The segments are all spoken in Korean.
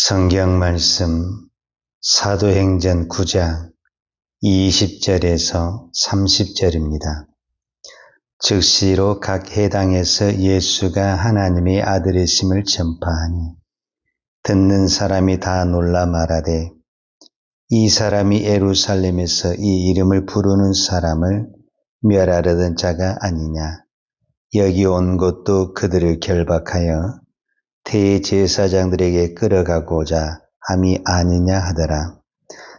성경 말씀 사도행전 9장 20절에서 30절입니다. 즉시로 각 해당에서 예수가 하나님의 아들이심을 전파하니 듣는 사람이 다 놀라 말하되 이 사람이 에루살렘에서 이 이름을 부르는 사람을 멸하려던 자가 아니냐. 여기 온 것도 그들을 결박하여 대제사장들에게 끌어가고자 함이 아니냐 하더라.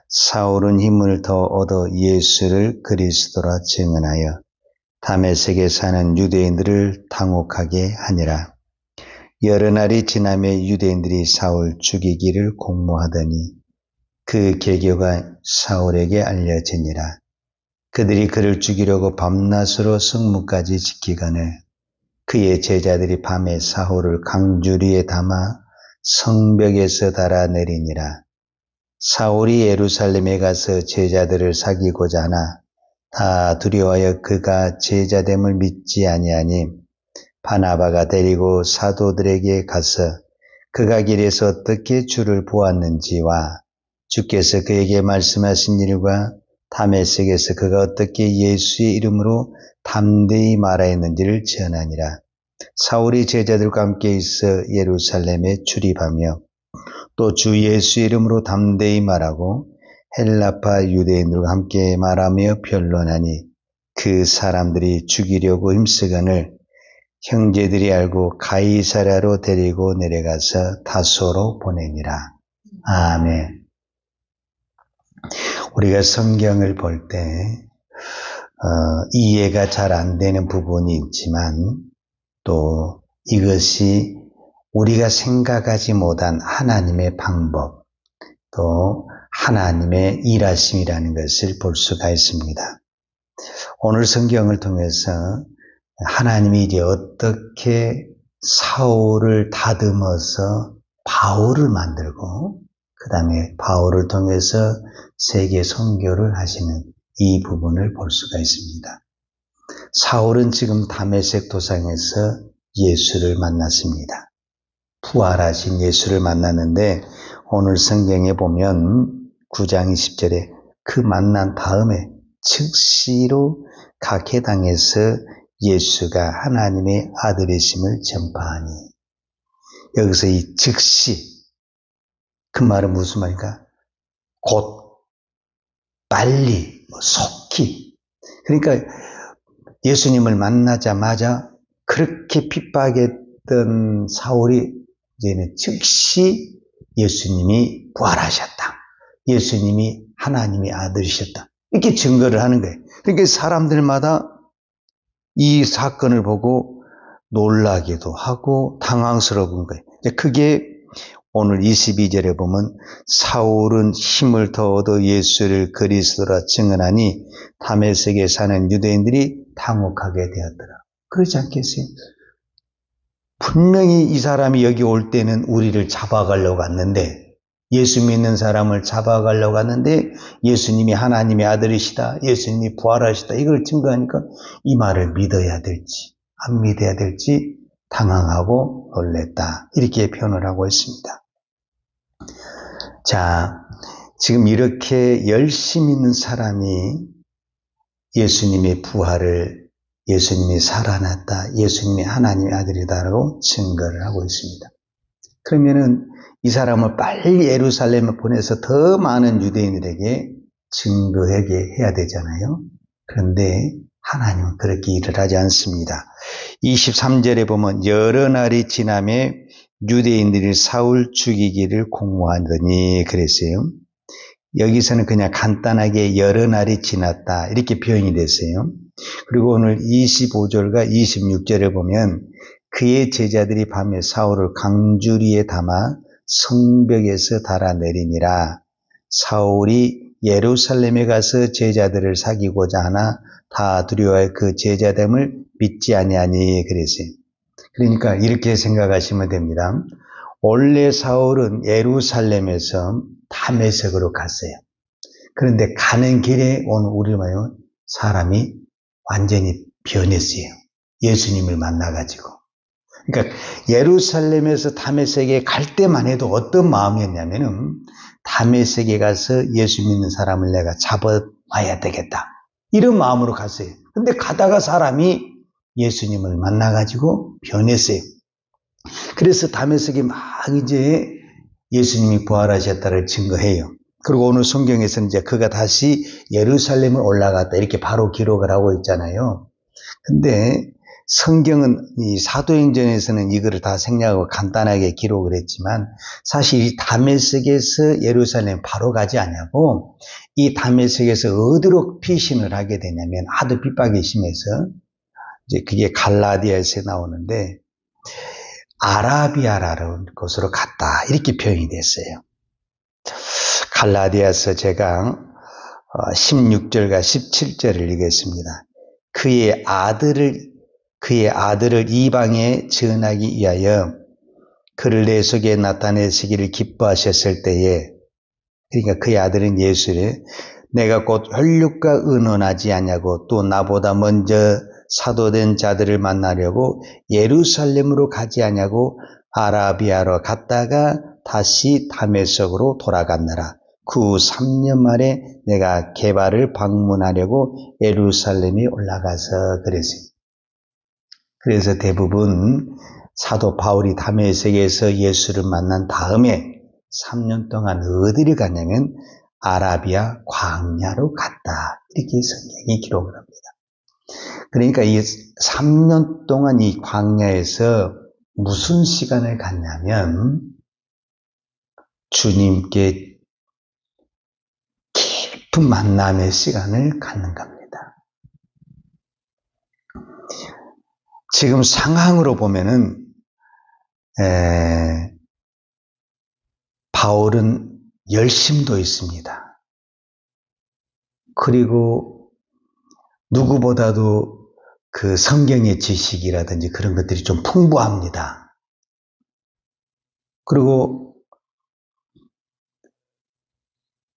사울은 힘을 더 얻어 예수를 그리스도라 증언하여 다메섹에 사는 유대인들을 당혹하게 하니라. 여러 날이 지나며 유대인들이 사울 죽이기를 공모하더니 그 계교가 사울에게 알려지니라. 그들이 그를 죽이려고 밤낮으로 성문까지 지키거늘 그의 제자들이 밤에 사울을 강주리에 담아 성벽에서 달아내리니라. 사울이 예루살렘에 가서 제자들을 사귀고자 하나 다 두려워하여 그가 제자됨을 믿지 아니하니 바나바가 데리고 사도들에게 가서 그가 길에서 어떻게 주를 보았는지와 주께서 그에게 말씀하신 일과 다메섹에서 그가 어떻게 예수의 이름으로 담대히 말하였는지를 전하니라. 사울이 제자들과 함께 있어 예루살렘에 출입하며 또 주 예수 이름으로 담대히 말하고 헬라파 유대인들과 함께 말하며 변론하니 그 사람들이 죽이려고 힘쓰거늘 형제들이 알고 가이사라로 데리고 내려가서 다소로 보내니라. 아멘. 우리가 성경을 볼때 어, 이해가 잘 안 되는 부분이 있지만 또 이것이 우리가 생각하지 못한 하나님의 방법 또 하나님의 일하심이라는 것을 볼 수가 있습니다. 오늘 성경을 통해서 하나님이 이제 어떻게 사울을 다듬어서 바울을 만들고 그 다음에 바울을 통해서 세계 선교를 하시는 이 부분을 볼 수가 있습니다. 사울은 지금 다메섹 도상에서 예수를 만났습니다. 부활하신 예수를 만났는데 오늘 성경에 보면 9장 20절에 그 만난 다음에 즉시로 각 해당에서 예수가 하나님의 아들이심을 전파하니 여기서 이 즉시 그 말은 무슨 말인가? 곧 빨리 뭐 속히 그러니까 예수님을 만나자마자 그렇게 핍박했던 사울이 이제는 즉시 예수님이 부활하셨다. 예수님이 하나님의 아들이셨다. 이렇게 증거를 하는 거예요. 그러니까 사람들마다 이 사건을 보고 놀라기도 하고 당황스러운 거예요. 그게 오늘 22절에 보면 사울은 힘을 더 얻어 예수를 그리스도라 증언하니 다메섹에 사는 유대인들이 당혹하게 되었더라. 그렇지 않겠어요? 분명히 이 사람이 여기 올 때는 우리를 잡아가려고 왔는데 예수 믿는 사람을 잡아가려고 하는데 예수님이 하나님의 아들이시다. 예수님이 부활하시다. 이걸 증거하니까 이 말을 믿어야 될지 안 믿어야 될지 당황하고 놀랬다. 이렇게 표현을 하고 있습니다. 자, 지금 이렇게 열심히 있는 사람이 예수님의 부활을 예수님이 살아났다. 예수님이 하나님의 아들이다라고 증거를 하고 있습니다. 그러면은 이 사람을 빨리 예루살렘에 보내서 더 많은 유대인들에게 증거하게 해야 되잖아요. 그런데 하나님은 그렇게 일을 하지 않습니다. 23절에 보면 여러 날이 지남에 유대인들이 사울 죽이기를 공모하더니 그랬어요. 여기서는 그냥 간단하게 여러 날이 지났다 이렇게 표현이 됐어요. 그리고 오늘 25절과 26절에 보면 그의 제자들이 밤에 사울을 강주리에 담아 성벽에서 달아내리니라 사울이 예루살렘에 가서 제자들을 사귀고자 하나 다 두려워해 그 제자됨을 믿지 아니하니 그랬어요. 그러니까 이렇게 생각하시면 됩니다. 원래 사울은 예루살렘에서 다메섹으로 갔어요. 그런데 가는 길에 오늘 우리 말은 사람이 완전히 변했어요. 예수님을 만나가지고. 그러니까 예루살렘에서 다메섹에 갈 때만 해도 어떤 마음이었냐면은 다메섹에 가서 예수 믿는 사람을 내가 잡아와야 되겠다. 이런 마음으로 갔어요. 근데 가다가 사람이 예수님을 만나가지고 변했어요. 그래서 다메섹이 막 이제 예수님이 부활하셨다를 증거해요. 그리고 오늘 성경에서는 이제 그가 다시 예루살렘을 올라갔다 이렇게 바로 기록을 하고 있잖아요. 근데 성경은 이 사도행전에서는 이거를 다 생략하고 간단하게 기록을 했지만 사실 이 다메섹에서 예루살렘 바로 가지 않냐고 이 다메섹에서 어디로 피신을 하게 되냐면 하도 핍박이 심해서 이제 그게 갈라디아에서 나오는데 아라비아라는 곳으로 갔다 이렇게 표현이 됐어요. 갈라디아서 제가 16절과 17절을 읽겠습니다. 그의 아들을 그의 아들을 이방에 전하기 위하여 그를 내 속에 나타내시기를 기뻐하셨을 때에 그러니까 그의 아들은 예수를 내가 곧 혈육과 의논하지 않냐고 또 나보다 먼저 사도된 자들을 만나려고 예루살렘으로 가지 않냐고 아라비아로 갔다가 다시 다메섹으로 돌아갔느라 그 3년 만에 내가 개발을 방문하려고 예루살렘에 올라가서 그랬어요. 그래서 대부분 사도 바울이 다메섹에서 예수를 만난 다음에 3년 동안 어디를 갔냐면 아라비아 광야로 갔다. 이렇게 성경이 기록을 합니다. 그러니까 이 3년 동안 이 광야에서 무슨 시간을 갖냐면 주님께 깊은 만남의 시간을 갖는 겁니다. 지금 상황으로 보면은 에, 바울은 열심도 있습니다. 그리고 누구보다도 그 성경의 지식이라든지 그런 것들이 좀 풍부합니다. 그리고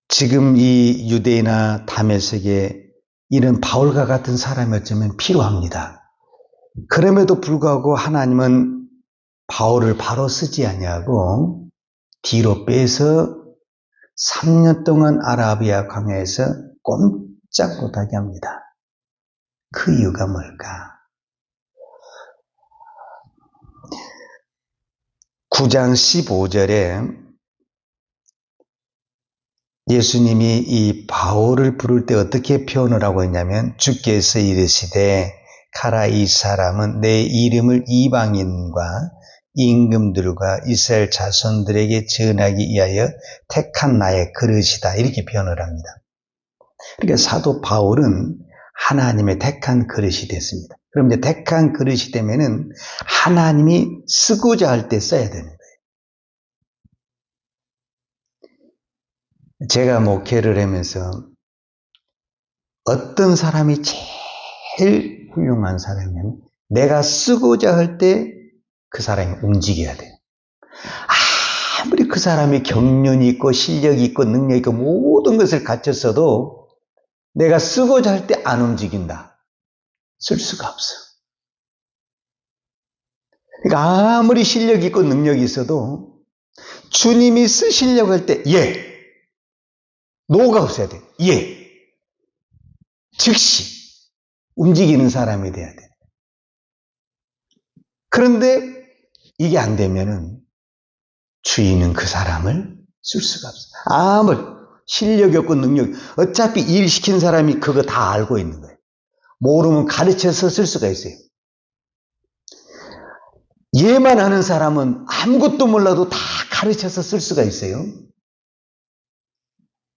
지금 이 유대나 다메섹에 이런 바울과 같은 사람이 어쩌면 필요합니다. 그럼에도 불구하고 하나님은 바울을 바로 쓰지 아니하고 뒤로 빼서 3년 동안 아라비아 광야에서 꼼짝 못하게 합니다. 그 이유가 뭘까? 9장 15절에 예수님이 이 바울을 부를 때 어떻게 표현을 하고 있냐면 주께서 이르시되 가라 이 사람은 내 이름을 이방인과 임금들과 이스라엘 자손들에게 전하기 위하여 택한 나의 그릇이다. 이렇게 표현을 합니다. 그러니까 사도 바울은 하나님의 택한 그릇이 됐습니다. 그럼 이제 택한 그릇이 되면은 하나님이 쓰고자 할 때 써야 거예요. 제가 목회를 하면서 어떤 사람이 제일 훌륭한 사람이냐면 내가 쓰고자 할 때 그 사람이 움직여야 돼요. 아무리 그 사람이 경륜이 있고 실력이 있고 능력이 있고 모든 것을 갖췄어도 내가 쓰고자 할 때 안 움직인다. 쓸 수가 없어. 그러니까 아무리 실력이 있고 능력이 있어도 주님이 쓰시려고 할 때 예. 노가 없어야 돼. 예. 즉시 움직이는 사람이 돼야 돼. 그런데 이게 안 되면은 주인은 그 사람을 쓸 수가 없어. 아무리 실력이 없고 능력, 어차피 일 시킨 사람이 그거 다 알고 있는 거예요. 모르면 가르쳐서 쓸 수가 있어요. 예만 하는 사람은 아무것도 몰라도 다 가르쳐서 쓸 수가 있어요.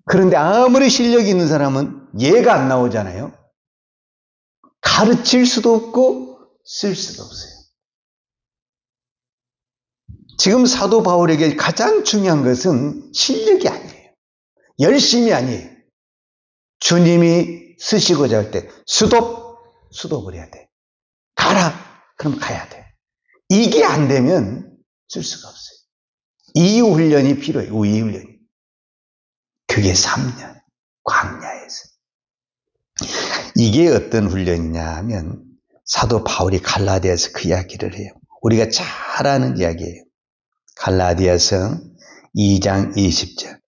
그런데 아무리 실력이 있는 사람은 예가 안 나오잖아요. 가르칠 수도 없고 쓸 수도 없어요. 지금 사도 바울에게 가장 중요한 것은 실력이 아니에요. 열심이 아니에요. 주님이 쓰시고자 할 때 수도 수도을 해야 돼. 가라. 그럼 가야 돼. 이게 안 되면 쓸 수가 없어요. 이 훈련이 필요해요. 이 훈련이. 그게 3년 광야에서. 이게 어떤 훈련이냐 하면 사도 바울이 갈라디아에서 그 이야기를 해요. 우리가 잘 아는 이야기예요. 갈라디아서 2장 20절.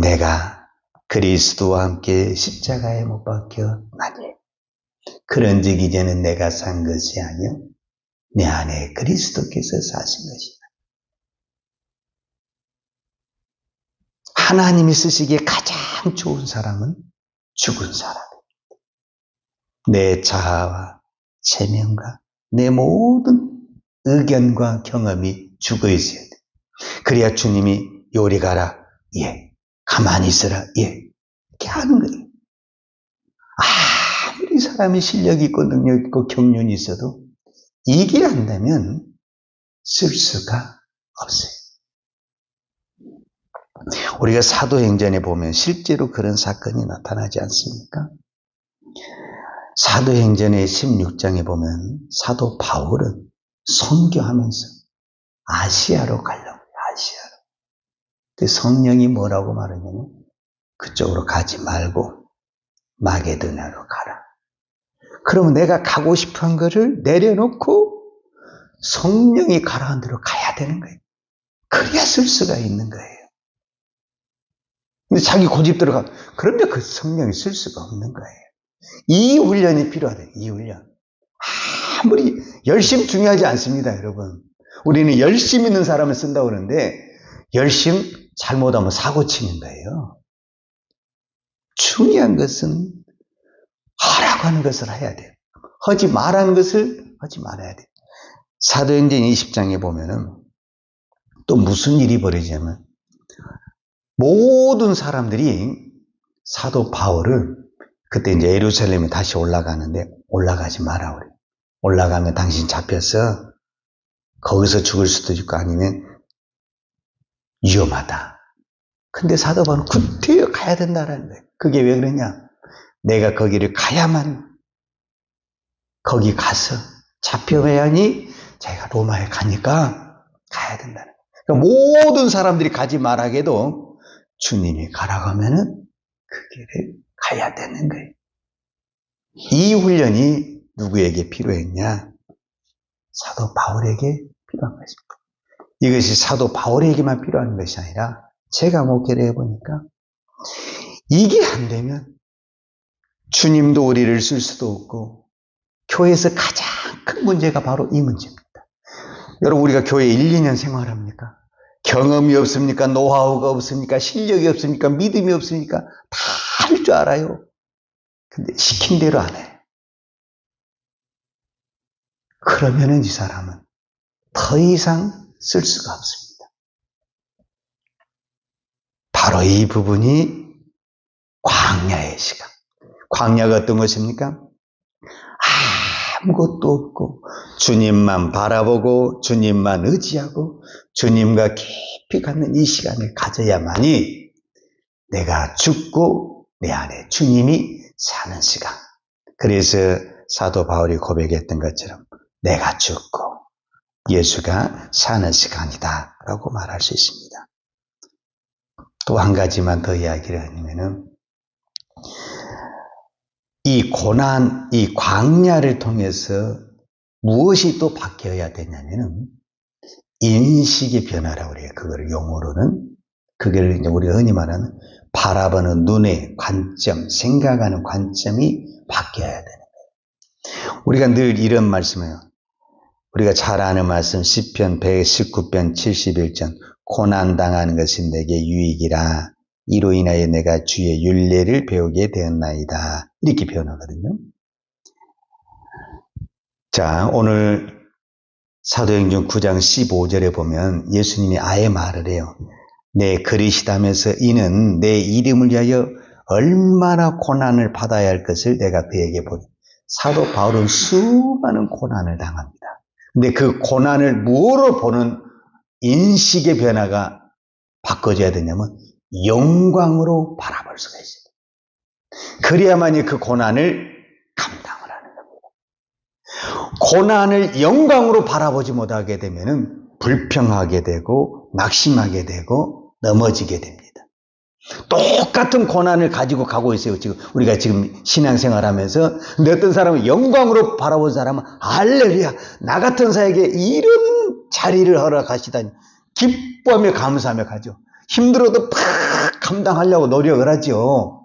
내가 그리스도와 함께 십자가에 못 박혀 나니 그런즉 이제는 내가 산 것이 아니요 내 안에 그리스도께서 사신 것이다. 하나님이 쓰시기에 가장 좋은 사람은 죽은 사람입니다. 내 자아와 체면과 내 모든 의견과 경험이 죽어 있어야 돼. 그래야 주님이 요리 가라. 예. 가만히 있어라. 예. 이렇게 하는 거예요. 아무리 사람이 실력 있고 능력 있고 경륜이 있어도 이게 안 되면 쓸 수가 없어요. 우리가 사도행전에 보면 실제로 그런 사건이 나타나지 않습니까? 사도행전의 16장에 보면 사도 바울은 선교하면서 아시아로 가려고 해요, 아시아로. 근데 성령이 뭐라고 말하냐면 그쪽으로 가지 말고 마게도냐로 가라. 그러면 내가 가고 싶은 거를 내려놓고 성령이 가라한 대로 가야 되는 거예요. 그래야 쓸 수가 있는 거예요. 근데 자기 고집 들어가. 그러면 그 성령이 쓸 수가 없는 거예요. 이 훈련이 필요하다. 이 훈련. 아무리 열심 중요하지 않습니다, 여러분. 우리는 열심 있는 사람을 쓴다고 그러는데 열심 잘못하면 사고 치는 거예요. 중요한 것은 하라고 하는 것을 해야 돼요. 하지 말라는 것을 하지 말아야 돼요. 사도행전 20장에 보면은 또 무슨 일이 벌어지냐면 모든 사람들이 사도 바울을 그때 이제 예루살렘에 다시 올라가는데 올라가지 마라 그래. 올라가면 당신 잡혀서 거기서 죽을 수도 있고 아니면 위험하다. 근데 사도 바울은 구태여 가야 된다라는 거예요. 그게 왜 그러냐? 내가 거기를 가야만 거기 가서 잡혀야니 자기가 로마에 가니까 가야 된다는 거예요. 그러니까 모든 사람들이 가지 말하게도 주님이 가라고 하면은 그 길을 가야 되는 거예요. 이 훈련이 누구에게 필요했냐? 사도 바울에게 필요한 것입니다. 이것이 사도 바울에게만 필요한 것이 아니라 제가 목회를 해보니까 이게 안 되면 주님도 우리를 쓸 수도 없고 교회에서 가장 큰 문제가 바로 이 문제입니다. 여러분 우리가 교회 1, 2년 생활합니까? 경험이 없습니까? 노하우가 없습니까? 실력이 없습니까? 믿음이 없습니까? 다 할 줄 알아요. 근데 시킨 대로 안 해. 그러면은 이 사람은 더 이상 쓸 수가 없습니다. 바로 이 부분이 광야의 시간. 광야가 어떤 것입니까? 아무것도 없고 주님만 바라보고 주님만 의지하고 주님과 깊이 갖는 이 시간을 가져야만이 내가 죽고 내 안에 주님이 사는 시간. 그래서 사도 바울이 고백했던 것처럼 내가 죽고 예수가 사는 시간이다 라고 말할 수 있습니다. 또 한 가지만 더 이야기를 하면은 이 고난, 이 광야를 통해서 무엇이 또 바뀌어야 되냐면은 인식의 변화라고 그래요. 그걸 용어로는. 그걸 이제 우리가 흔히 말하는 바라보는 눈의 관점, 생각하는 관점이 바뀌어야 되는 거예요. 우리가 늘 이런 말씀을 해요. 우리가 잘 아는 말씀 10편 119편 71전 고난 당하는 것이 내게 유익이라 이로 인하여 내가 주의 윤례를 배우게 되었나이다. 이렇게 표현하거든요. 자, 오늘 사도행전 9장 15절에 보면 예수님이 아예 말을 해요. 내 그리시다면서 이는 내 이름을 위하여 얼마나 고난을 받아야 할 것을 내가 그에게 보니. 사도 바울은 수많은 고난을 당합니다. 근데 그 고난을 무엇으로 보는 인식의 변화가 바꿔져야 되냐면 영광으로 바라볼 수가 있어요. 그래야만이 그 고난을 감당을 하는 겁니다. 고난을 영광으로 바라보지 못하게 되면 불평하게 되고 낙심하게 되고 넘어지게 됩니다. 똑같은 고난을 가지고 가고 있어요. 지금 우리가 지금 신앙생활 하면서 근데 어떤 사람은 영광으로 바라본 사람은 할렐루야 나 같은 사에게 이런 자리를 허락하시다니 기뻐하며 감사하며 가죠. 힘들어도 팍 감당하려고 노력을 하죠.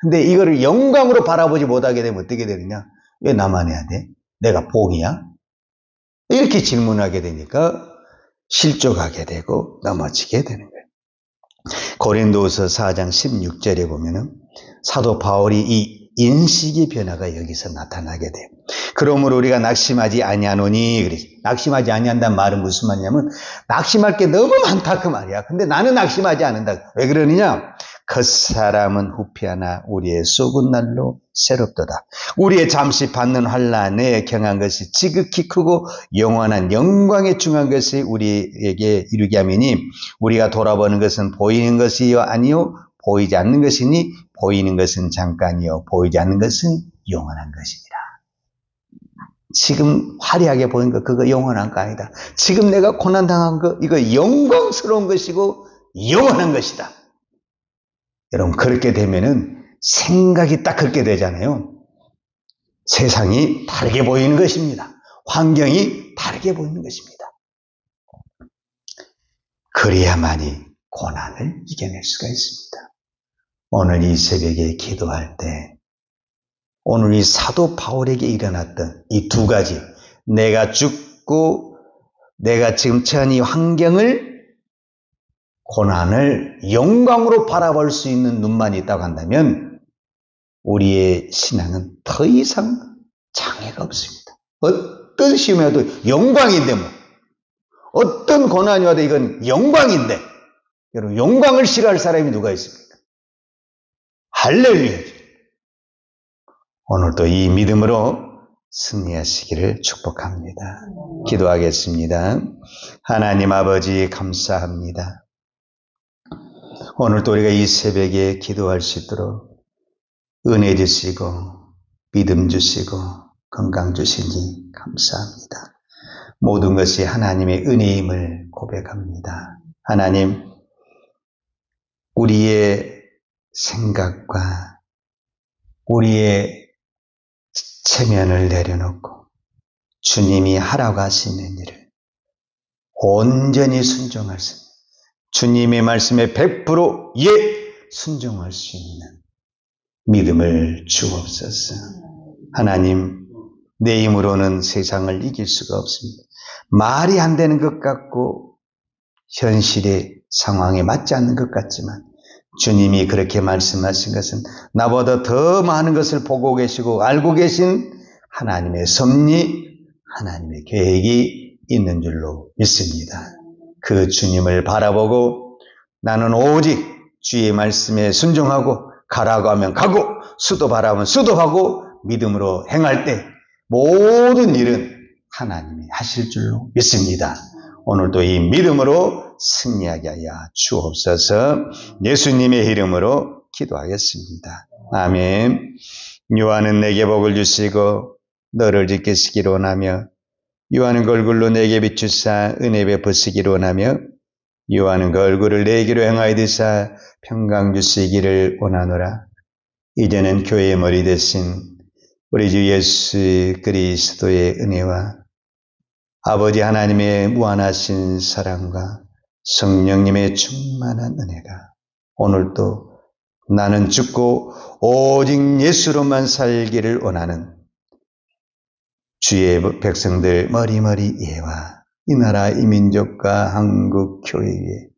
근데 이거를 영광으로 바라보지 못하게 되면 어떻게 되느냐? 왜 나만 해야 돼? 내가 복이야? 이렇게 질문하게 되니까 실족하게 되고 넘어지게 되는 거예요. 고린도서 4장 16절에 보면은 사도 바울이 이 인식의 변화가 여기서 나타나게 돼요. 그러므로 우리가 낙심하지 아니하노니 그래. 낙심하지 아니한다는 말은 무슨 말이냐면 낙심할 게 너무 많다 그 말이야. 근데 나는 낙심하지 않는다. 왜 그러느냐? 그 사람은 후피하나 우리의 쏘은 날로 새롭도다. 우리의 잠시 받는 환란에 경한 것이 지극히 크고 영원한 영광에 중한 것이 우리에게 이루게 하미니 우리가 돌아보는 것은 보이는 것이요 아니요 보이지 않는 것이니 보이는 것은 잠깐이요 보이지 않는 것은 영원한 것이니라. 지금 화려하게 보이는 거 그거 영원한 거 아니다. 지금 내가 고난 당한 거 이거 영광스러운 것이고 영원한 것이다. 여러분 그렇게 되면은 생각이 딱 그렇게 되잖아요. 세상이 다르게 보이는 것입니다. 환경이 다르게 보이는 것입니다. 그래야만이 고난을 이겨낼 수가 있습니다. 오늘 이 새벽에 기도할 때 오늘 이 사도 바울에게 일어났던 이 두 가지 내가 죽고 내가 지금 처한 이 환경을 고난을 영광으로 바라볼 수 있는 눈만 있다고 한다면 우리의 신앙은 더 이상 장애가 없습니다. 어떤 시험이 와도 영광인데 뭐 어떤 고난이 와도 이건 영광인데 여러분 영광을 싫어할 사람이 누가 있습니까? 할렐루야 오늘도 이 믿음으로 승리하시기를 축복합니다. 기도하겠습니다. 하나님 아버지 감사합니다. 오늘도 우리가 이 새벽에 기도할 수 있도록 은혜 주시고 믿음 주시고 건강 주시니 감사합니다. 모든 것이 하나님의 은혜임을 고백합니다. 하나님, 우리의 생각과 우리의 체면을 내려놓고 주님이 하라고 하시는 일을 온전히 순종할 수 있는 주님의 말씀에 100% 예! 순종할 수 있는 믿음을 주옵소서. 하나님, 내 힘으로는 세상을 이길 수가 없습니다. 말이 안 되는 것 같고 현실의 상황에 맞지 않는 것 같지만 주님이 그렇게 말씀하신 것은 나보다 더 많은 것을 보고 계시고 알고 계신 하나님의 섭리, 하나님의 계획이 있는 줄로 믿습니다. 그 주님을 바라보고 나는 오직 주의 말씀에 순종하고 가라고 하면 가고 수도 바라면 수도하고 믿음으로 행할 때 모든 일은 하나님이 하실 줄로 믿습니다. 오늘도 이 믿음으로 승리하게 하여 주옵소서 예수님의 이름으로 기도하겠습니다. 아멘. 요한은 내게 복을 주시고 너를 지키시기로 원하며 요한은 그 얼굴로 내게 비추사 은혜 베푸시기로 원하며 요한은 그 얼굴을 내기로 행하여 드사 평강 주시기를 원하노라. 이제는 교회의 머리 대신 우리 주 예수 그리스도의 은혜와 아버지 하나님의 무한하신 사랑과 성령님의 충만한 은혜가 오늘도 나는 죽고 오직 예수로만 살기를 원하는 주의 백성들 머리머리 예와 이 나라 이 민족과 한국 교회에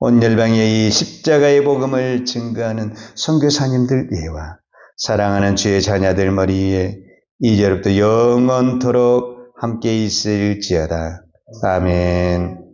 온 열방에 이 십자가의 복음을 증거하는 선교사님들 예와 사랑하는 주의 자녀들 머리에 이제부터 영원토록 함께 있을지어다. 아멘.